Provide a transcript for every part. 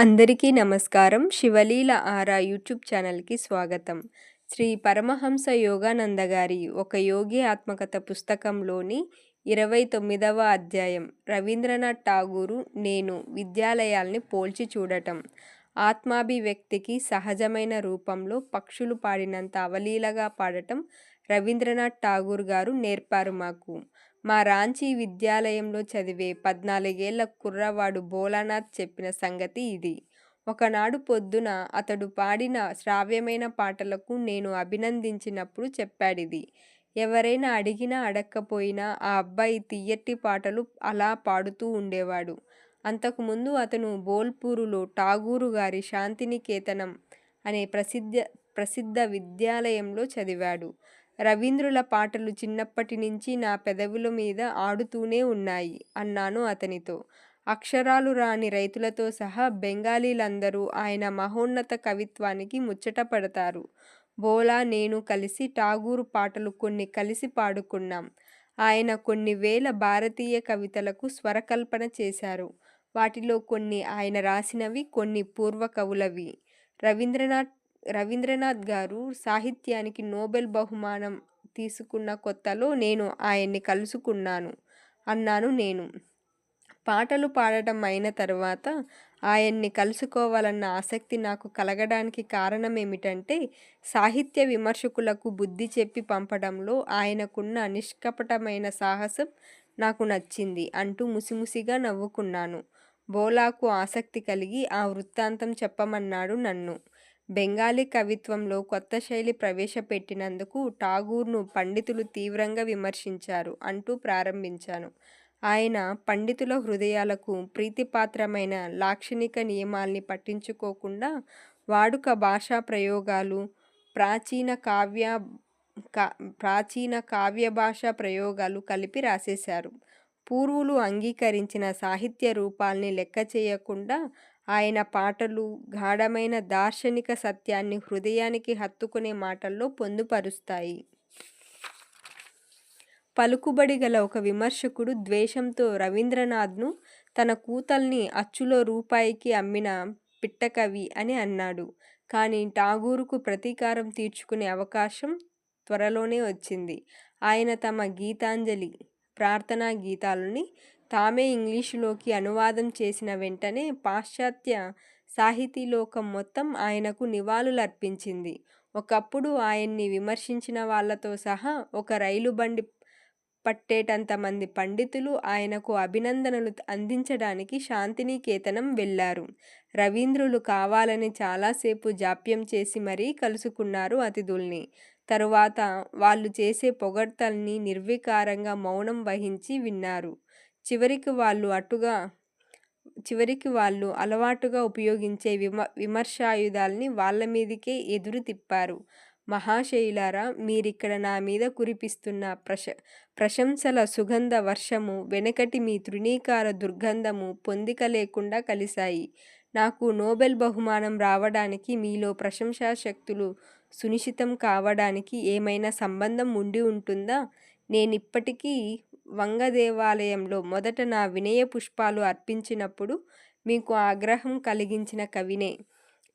అందరికీ నమస్కారం. శివలీల ఆరా యూట్యూబ్ ఛానల్కి స్వాగతం. శ్రీ పరమహంస యోగానంద గారి ఒక యోగి ఆత్మకథ పుస్తకంలోని ఇరవై తొమ్మిదవ అధ్యాయం రవీంద్రనాథ్ ఠాగూరు నేను విద్యాలయాల్ని పోల్చి చూడటం. ఆత్మాభివ్యక్తికి సహజమైన రూపంలో పక్షులు పాడినంత అవలీలగా పాడటం రవీంద్రనాథ్ ఠాగూర్ గారు నేర్పారు మాకు మా రాంచీ విద్యాలయంలో చదివే పద్నాలుగేళ్ళ కుర్రవాడు భోలానాథ్ చెప్పిన సంగతి ఇది. ఒకనాడు పొద్దున అతడు పాడిన శ్రావ్యమైన పాటలకు నేను అభినందించినప్పుడు చెప్పాడిది. ఎవరైనా అడిగినా అడక్కపోయినా ఆ అబ్బాయి తియ్యటి పాటలు అలా పాడుతూ ఉండేవాడు. అంతకుముందు అతను బోల్పూరులో ఠాగూరు గారి శాంతినికేతనం అనే ప్రసిద్ధ ప్రసిద్ధ విద్యాలయంలో చదివాడు. రవీంద్రుల పాటలు చిన్నప్పటి నుంచి నా పెదవుల మీద ఆడుతూనే ఉన్నాయి అన్నాను అతనితో. అక్షరాలు రాని రైతులతో సహా బెంగాలీలందరూ ఆయన మహోన్నత కవిత్వానికి ముచ్చటపడతారు. బోలా నేను కలిసి ఠాగూరు పాటలు కొన్ని కలిసి పాడుకున్నాం. ఆయన కొన్ని వేల భారతీయ కవితలకు స్వరకల్పన చేశారు. వాటిలో కొన్ని ఆయన రాసినవి, కొన్ని పూర్వకవులవి. రవీంద్రనాథ్ రవీంద్రనాథ్ గారు సాహిత్యానికి నోబెల్ బహుమానం తీసుకున్న కొత్తలో నేను ఆయన్ని కలుసుకున్నాను అన్నాను నేను. పాటలు పాడటం అయిన తర్వాత ఆయన్ని కలుసుకోవాలన్న ఆసక్తి నాకు కలగడానికి కారణం ఏమిటంటే సాహిత్య విమర్శకులకు బుద్ధి చెప్పి పంపడంలో ఆయనకున్న నిష్కపటమైన సాహసం నాకు నచ్చింది అంటూ ముసిముసిగా నవ్వుకున్నాను. బోలాకు ఆసక్తి కలిగి ఆ వృత్తాంతం చెప్పమన్నాడు నన్ను. బెంగాలీ కవిత్వంలో కొత్త శైలి ప్రవేశపెట్టినందుకు ఠాగూర్ను పండితులు తీవ్రంగా విమర్శించారు అంటూ ప్రారంభించాను. ఆయన పండితుల హృదయాలకు ప్రీతిపాత్రమైన లాక్షణిక నియమాల్ని పట్టించుకోకుండా వాడుక భాషా ప్రయోగాలు, ప్రాచీన కావ్య కా ప్రాచీన కావ్య భాషా ప్రయోగాలు కలిపి రాసేశారు. పూర్వులు అంగీకరించిన సాహిత్య రూపాల్ని లెక్క చేయకుండా ఆయన పాటలు గాఢమైన దార్శనిక సత్యాన్ని హృదయానికి హత్తుకునే మాటల్లో పొందుపరుస్తాయి. పలుకుబడి గల ఒక విమర్శకుడు ద్వేషంతో రవీంద్రనాథ్ను తన కూతల్ని అచ్చులో రూపాయికి అమ్మిన పిట్టకవి అని అన్నాడు. కానీ ఠాగూరుకు ప్రతీకారం తీర్చుకునే అవకాశం త్వరలోనే వచ్చింది. ఆయన తమ గీతాంజలి, ప్రార్థనా గీతాలని తామే ఇంగ్లీషులోకి అనువాదం చేసిన వెంటనే పాశ్చాత్య సాహితీలోకం మొత్తం ఆయనకు నివాళులర్పించింది. ఒకప్పుడు ఆయన్ని విమర్శించిన వాళ్ళతో సహా ఒక రైలు బండి పట్టేటంతమంది పండితులు ఆయనకు అభినందనలు అందించడానికి శాంతినికేతనం వెళ్ళారు. రవీంద్రులు కావాలని చాలాసేపు జాప్యం చేసి మరీ కలుసుకున్నారు అతిథుల్ని. తరువాత వాళ్ళు చేసే పొగడ్తల్ని నిర్వికారంగా మౌనం వహించి విన్నారు. చివరికి వాళ్ళు అటుగా చివరికి వాళ్ళు అలవాటుగా ఉపయోగించే విమ విమర్శాయుధాల్ని వాళ్ళమీదికే ఎదురు తిప్పారు. మహాశైలారా మీరిక్కడ నా మీద కురిపిస్తున్న ప్రశ ప్రశంసల సుగంధ వర్షము వెనకటి మీ తృణీకార దుర్గంధము పొందిక లేకుండా కలిశాయి. నాకు నోబెల్ బహుమానం రావడానికి మీలో ప్రశంసా శక్తులు సునిశితం కావడానికి ఏమైనా సంబంధం ఉండి ఉంటుందా? నేనిప్పటికీ వంగదేవాలయంలో మొదట నా వినయ పుష్పాలు అర్పించినప్పుడు మీకు ఆగ్రహం కలిగించిన కవినే.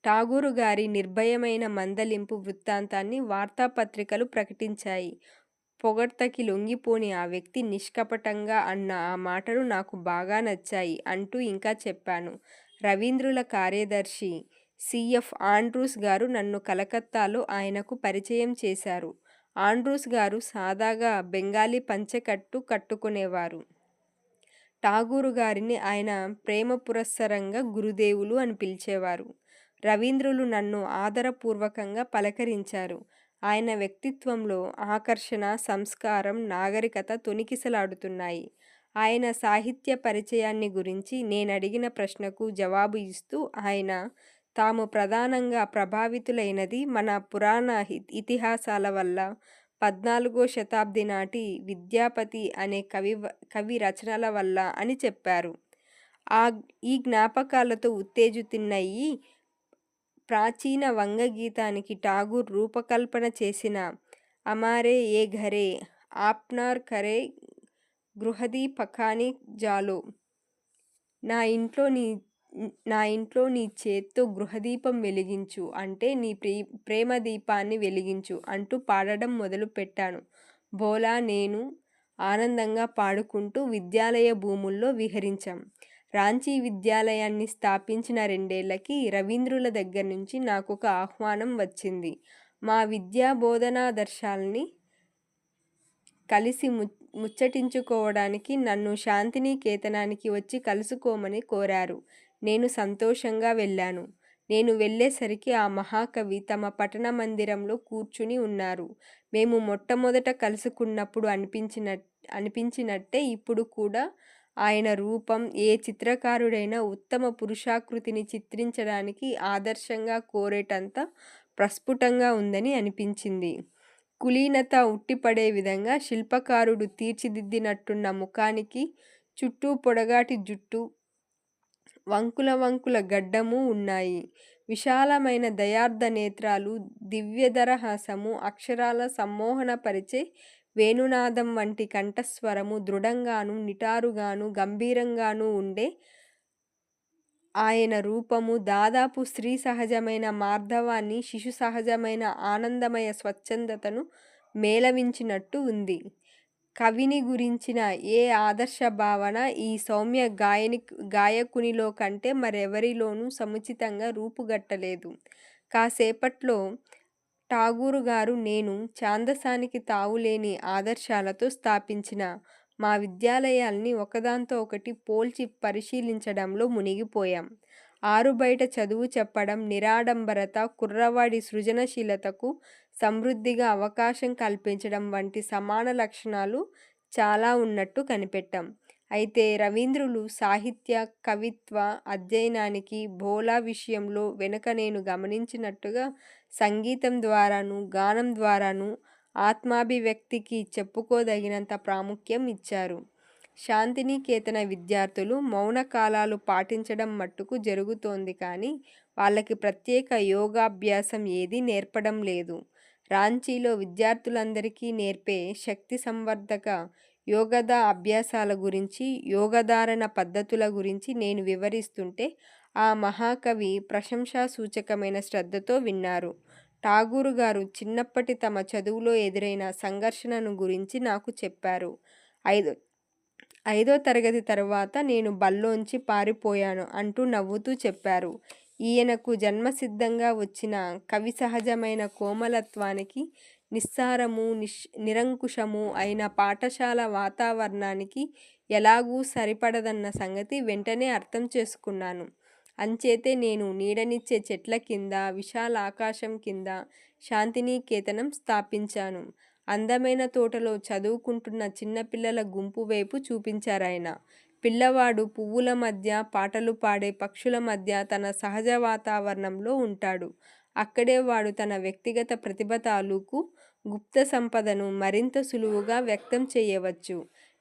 ఠాగూరు గారి నిర్భయమైన మందలింపు వృత్తాంతాన్ని వార్తాపత్రికలు ప్రకటించాయి. పొగడ్తకి లొంగిపోని ఆ వ్యక్తి నిష్కపటంగా అన్న ఆ మాటలు నాకు బాగా నచ్చాయి అంటూ ఇంకా చెప్పాను. రవీంద్రుల కార్యదర్శి సిఎఫ్ ఆండ్రూస్ గారు నన్ను కలకత్తాలో ఆయనకు పరిచయం చేశారు. ఆండ్రూస్ గారు సాదాగా బెంగాలీ పంచెకట్టు కట్టుకునేవారు. ఠాగూరు గారిని ఆయన ప్రేమ పురస్సరంగా గురుదేవులు అని పిలిచేవారు. రవీంద్రులు నన్ను ఆదరపూర్వకంగా పలకరించారు. ఆయన వ్యక్తిత్వంలో ఆకర్షణ, సంస్కారం, నాగరికత తొనికిసలాడుతున్నాయి ఆయన సాహిత్య పరిచయాన్ని గురించి నేనడిగిన ప్రశ్నకు జవాబు ఇస్తూ ఆయన తాము ప్రధానంగా ప్రభావితులైనది మన పురాణ ఇతిహాసాల వల్ల, పద్నాలుగో శతాబ్ది నాటి విద్యాపతి అనే కవి కవి రచనల వల్ల అని చెప్పారు. ఆ ఈ జ్ఞాపకాలతో ఉత్తేజితున్నయి ప్రాచీన వంగగీతానికి ఠాగూర్ రూపకల్పన చేసిన అమారే యే ఘరే ఆప్నార్ కరే గృహదీపకాని జాలో' నా ఇంట్లో నీ నా ఇంట్లో నీ చేత్తో గృహదీపం వెలిగించు అంటే నీ ప్రీ ప్రేమ దీపాన్ని వెలిగించు అంటూ పాడడం మొదలు పెట్టాను. బోలా నేను ఆనందంగా పాడుకుంటూ విద్యాలయ భూముల్లో విహరించాం. రాంచీ విద్యాలయాన్ని స్థాపించిన రెండేళ్ళకి రవీంద్రుల దగ్గర నుంచి నాకు ఒక ఆహ్వానం వచ్చింది. మా విద్యా బోధనాదర్శాల్ని కలిసి ము ముచ్చటించుకోవడానికి నన్ను శాంతినికేతనానికి వచ్చి కలుసుకోమని కోరారు. నేను సంతోషంగా వెళ్ళాను. నేను వెళ్ళేసరికి ఆ మహాకవి తమ పఠన మందిరంలో కూర్చుని ఉన్నారు. మేము మొట్టమొదట కలుసుకున్నప్పుడు అనిపించిన అనిపించినట్టే ఇప్పుడు కూడా ఆయన రూపం ఏ చిత్రకారుడైనా ఉత్తమ పురుషాకృతిని చిత్రించడానికి ఆదర్శంగా కోరేటంత ప్రస్ఫుటంగా ఉందని అనిపించింది. కులీనత ఉట్టిపడే విధంగా శిల్పకారుడు తీర్చిదిద్దినట్టున్న ముఖానికి చుట్టూ పొడగాటి జుట్టు వంకుల వంకుల గడ్డము ఉన్నాయి. విశాలమైన దయార్ధ నేత్రాలు దివ్యదరహాసము అక్షరాల సమ్మోహనపరిచే వేణునాదం వంటి కంఠస్వరము దృఢంగాను నిటారుగాను గంభీరంగాను ఉండే ఆయన రూపము దాదాపు స్త్రీ సహజమైన మార్ధవాన్ని శిశు సహజమైన ఆనందమయ స్వచ్ఛందతను మేళవించినట్టు ఉంది. కవిని గురించిన ఏ ఆదర్శ భావన ఈ సౌమ్య గాయని గాయకునిలో కంటే మరెవరిలోనూ సముచితంగా రూపుగట్టలేదు. కాసేపట్లో ఠాగూరు గారు నేను ఛాందసానికి తావులేని ఆదర్శాలతో స్థాపించిన మా విద్యాలయాల్ని ఒకదాంతో ఒకటి పోల్చి పరిశీలించడంలో మునిగిపోయాం. ఆరుబయట చదువు చెప్పడం నిరాడంబరత కుర్రవాడి సృజనశీలతకు సమృద్ధిగా అవకాశం కల్పించడం వంటి సమాన లక్షణాలు చాలా ఉన్నట్టు కనిపెట్టాం. అయితే రవీంద్రులు సాహిత్య కవిత్వ అధ్యయనానికి భోలా విషయంలో వెనుక నేను గమనించినట్టుగా సంగీతం ద్వారాను గానం ద్వారాను ఆత్మాభివ్యక్తికి చెప్పుకోదగినంత ప్రాముఖ్యం ఇచ్చారు. శాంతినికేతన విద్యార్థులు మౌన కాలాలు పాటించడం మట్టుకు జరుగుతోంది కానీ వాళ్ళకి ప్రత్యేక యోగాభ్యాసం ఏదీ నేర్పడం లేదు. రాంచీలో విద్యార్థులందరికీ నేర్పే శక్తి సంవర్ధక యోగద అభ్యాసాల గురించి యోగధారణ పద్ధతుల గురించి నేను వివరిస్తుంటే ఆ మహాకవి ప్రశంసాసూచకమైన శ్రద్ధతో విన్నారు. ఠాగూరు గారు చిన్నప్పటి తమ చదువులో ఎదురైన సంఘర్షణను గురించి నాకు చెప్పారు. ఐదు ఐదో తరగతి తర్వాత నేను బల్లోంచి పారిపోయాను అంటూ నవ్వుతూ చెప్పారు. ఈయనకు జన్మసిద్ధంగా వచ్చిన కవి సహజమైన కోమలత్వానికి నిస్సారము నిష్ నిరంకుశము అయిన పాఠశాల వాతావరణానికి ఎలాగూ సరిపడదన్న సంగతి వెంటనే అర్థం చేసుకున్నాను. అంచేతే నేను నీడనిచ్చే చెట్ల కింద విశాల ఆకాశం కింద శాంతినికేతనం స్థాపించాను. అందమైన తోటలో చదువుకుంటున్న చిన్నపిల్లల గుంపు వైపు చూపించారాయన పిల్లవాడు పువ్వుల మధ్య పాటలు పాడే పక్షుల మధ్య తన సహజ వాతావరణంలో ఉంటాడు. అక్కడే వాడు తన వ్యక్తిగత ప్రతిభ తాలూకు గుప్త సంపదను మరింత సులువుగా వ్యక్తం చేయవచ్చు.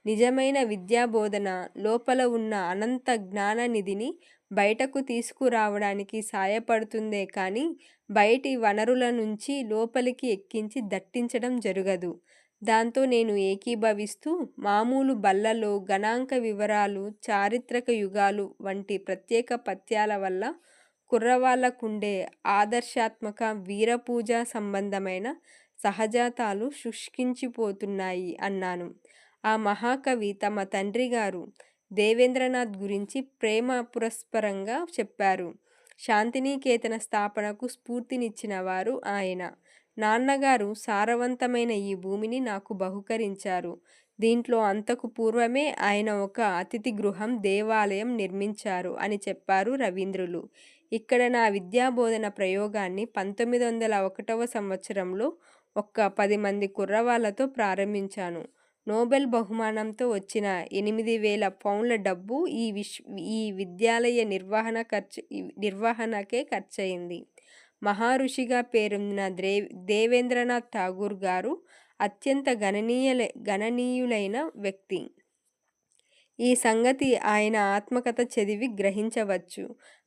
నిజమైన విద్యాబోధన లోపల ఉన్న అనంత జ్ఞాననిధిని బయటకు తీసుకురావడానికి సాయపడుతుందే కానీ బయటి వనరుల నుంచి లోపలికి ఎక్కించి దట్టించడం జరగదు. దాంతో నేను ఏకీభవిస్తూ మామూలు బల్లలో గణాంక వివరాలు చారిత్రక యుగాలు వంటి ప్రత్యేక పత్యాల వల్ల కుర్రవాళ్ళకుండే ఆదర్శాత్మక వీరపూజ సంబంధమైన సహజాతాలు శుష్కించిపోతున్నాయి అన్నాను. ఆ మహాకవి తమ తండ్రి గారు దేవేంద్రనాథ్ గురించి ప్రేమ పురస్పరంగా చెప్పారు. శాంతినికేతన స్థాపనకు స్ఫూర్తినిచ్చిన వారు ఆయన. నాన్నగారు సారవంతమైన ఈ భూమిని నాకు బహుకరించారు. దీంట్లో అంతకు పూర్వమే ఆయన ఒక అతిథి గృహం దేవాలయం నిర్మించారు అని చెప్పారు రవీంద్రులు. ఇక్కడ నా విద్యాబోధన ప్రయోగాన్ని పంతొమ్మిది వందల ఒకటవ సంవత్సరంలో ఒక్క పది మంది కుర్రవాళ్ళతో ప్రారంభించాను. నోబెల్ బహుమానంతో వచ్చిన ఎనిమిది వేల పౌండ్ల డబ్బు ఈ విశ్ ఈ విద్యాలయ నిర్వహణ ఖర్చు నిర్వహణకే ఖర్చయింది. మహారుషిగా పేరొందిన ద్రే దేవేంద్రనాథ్ ఠాగూర్ గారు అత్యంత గణనీయ గణనీయులైన వ్యక్తి. ఈ సంగతి ఆయన ఆత్మకథ చదివి గ్రహించవచ్చు.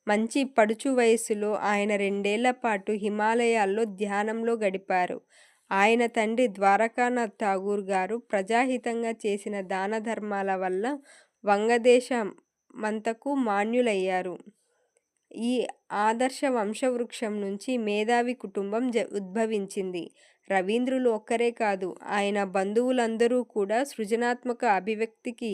మంచి పడుచు వయస్సులో ఆయన రెండేళ్ళ పాటు హిమాలయాల్లో ధ్యానంలో గడిపారు. ఆయన తండ్రి ద్వారకానాథ్ ఠాగూర్ గారు ప్రజాహితంగా చేసిన దాన ధర్మాల వల్ల వంగదేశమంతకు మాన్యులయ్యారు ఈ ఆదర్శ వంశవృక్షం నుంచి మేధావి కుటుంబం జ ఉద్భవించింది. రవీంద్రులు ఒక్కరే కాదు, ఆయన బంధువులందరూ కూడా సృజనాత్మక అభివ్యక్తికి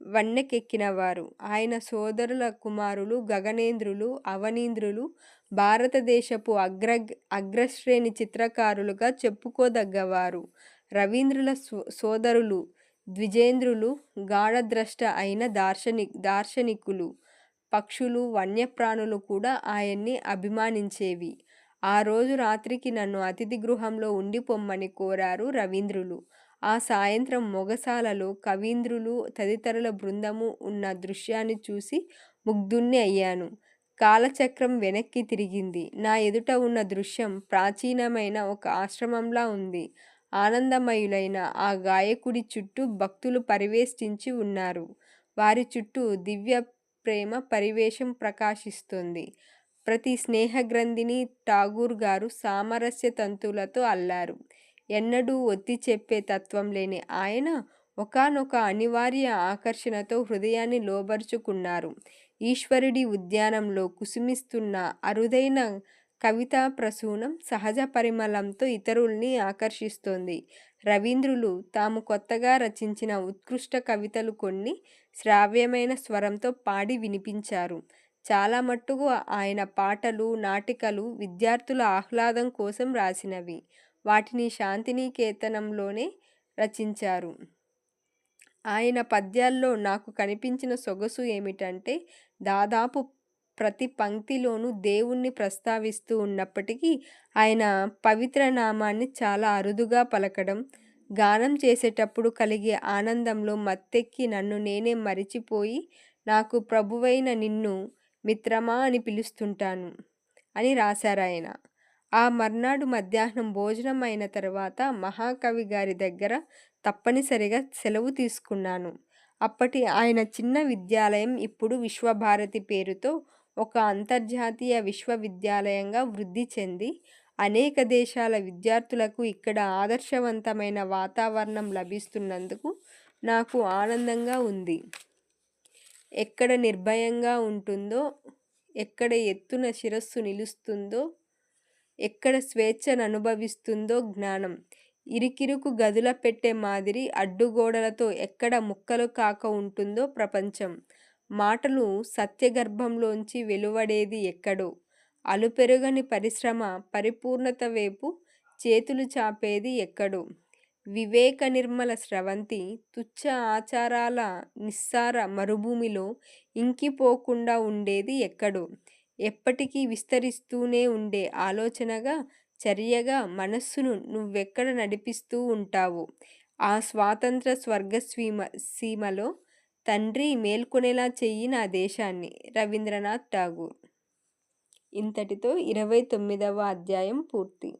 వన్నెకెక్కినవారు. ఆయన సోదరుల కుమారులు గగనేంద్రులు, అవనీంద్రులు భారతదేశపు అగ్ర అగ్రశ్రేణి చిత్రకారులుగా చెప్పుకోదగ్గవారు. రవీంద్రుల సోదరులు ద్విజేంద్రులు గాఢద్రష్ట అయిన దార్శని దార్శనికులు. పక్షులు, వన్యప్రాణులు కూడా ఆయన్ని అభిమానించేవి. ఆ రోజు రాత్రికి నన్ను అతిథి గృహంలో ఉండిపోమ్మని కోరారు రవీంద్రులు. ఆ సాయంత్రం మొగసాలలో కవీంద్రులు తదితరుల బృందము ఉన్న దృశ్యాన్ని చూసి ముగ్ధుణ్ణి అయ్యాను. కాలచక్రం వెనక్కి తిరిగింది. నా ఎదుట ఉన్న దృశ్యం ప్రాచీనమైన ఒక ఆశ్రమంలా ఉంది. ఆనందమయులైన ఆ గాయకుడి చుట్టూ భక్తులు పరివేష్టించి ఉన్నారు. వారి చుట్టూ దివ్య ప్రేమ పరివేశం ప్రకాశిస్తుంది ప్రతి స్నేహగ్రంథిని ఠాగూర్ గారు సామరస్య తంతులతో అల్లారు. ఎన్నడూ ఒత్తి చెప్పే తత్వం లేని ఆయన ఒకానొక అనివార్య ఆకర్షణతో హృదయాన్ని లోబరుచుకున్నారు. ఈశ్వరుడి ఉద్యానంలో కుసుమిస్తున్న అరుదైన కవితా ప్రసూనం సహజ పరిమళంతో ఇతరుల్ని ఆకర్షిస్తోంది. రవీంద్రులు తాము కొత్తగా రచించిన ఉత్కృష్ట కవితలు కొన్ని శ్రావ్యమైన స్వరంతో పాడి వినిపించారు. చాలా మట్టుకు ఆయన పాటలు, నాటికలు విద్యార్థుల ఆహ్లాదం కోసం రాసినవి. వాటిని శాంతినికేతనంలోనే రచించారు. ఆయన పద్యాల్లో నాకు కనిపించిన సొగసు ఏమిటంటే దాదాపు ప్రతి పంక్తిలోనూ దేవుణ్ణి ప్రస్తావిస్తూ ఉన్నప్పటికీ ఆయన పవిత్ర నామాన్ని చాలా అరుదుగా పలకడం, గానం చేసేటప్పుడు కలిగే ఆనందంలో మత్తెక్కి నన్ను నేనే మరిచిపోయి నాకు ప్రభువైన నిన్ను మిత్రమా అని పిలుస్తుంటాను అని రాశారాయన. ఆ మర్నాడు మధ్యాహ్నం భోజనం అయిన తర్వాత మహాకవి గారి దగ్గర తప్పనిసరిగా సెలవు తీసుకున్నాను. అప్పటి ఆయన చిన్న విద్యాలయం ఇప్పుడు విశ్వభారతి పేరుతో ఒక అంతర్జాతీయ విశ్వవిద్యాలయంగా వృద్ధి చెంది అనేక దేశాల విద్యార్థులకు ఇక్కడ ఆదర్శవంతమైన వాతావరణం లభిస్తున్నందుకు నాకు ఆనందంగా ఉంది. ఎక్కడ నిర్భయంగా ఉంటుందో, ఎక్కడ ఎత్తున శిరస్సు నిలుస్తుందో, ఎక్కడ స్వేచ్ఛను అనుభవిస్తుందో జ్ఞానం, ఇరుకిరుకు గదుల పెట్టె మాదిరి అడ్డుగోడలతో ఎక్కడ ముక్కలు కాక ఉంటుందో ప్రపంచం, మాటలు సత్యగర్భంలోంచి వెలువడేది ఎక్కడో, అలుపెరుగని పరిశ్రమ పరిపూర్ణత వేపు చేతులు చాపేది ఎక్కడో, వివేక నిర్మల స్రవంతి తుచ్చ ఆచారాల నిస్సార మరుభూమిలో ఇంకిపోకుండా ఉండేది ఎక్కడో, ఎప్పటికీ విస్తరిస్తూనే ఉండే ఆలోచనగా, చర్యగా మనస్సును నువ్వెక్కడ నడిపిస్తూ ఉంటావు ఆ స్వాతంత్ర స్వర్గసీమ సీమలో తండ్రి మేల్కొనేలా చెయ్యి నా దేశాన్ని. రవీంద్రనాథ్ ఠాగూర్. ఇంతటితో ఇరవై తొమ్మిదవ అధ్యాయం పూర్తి.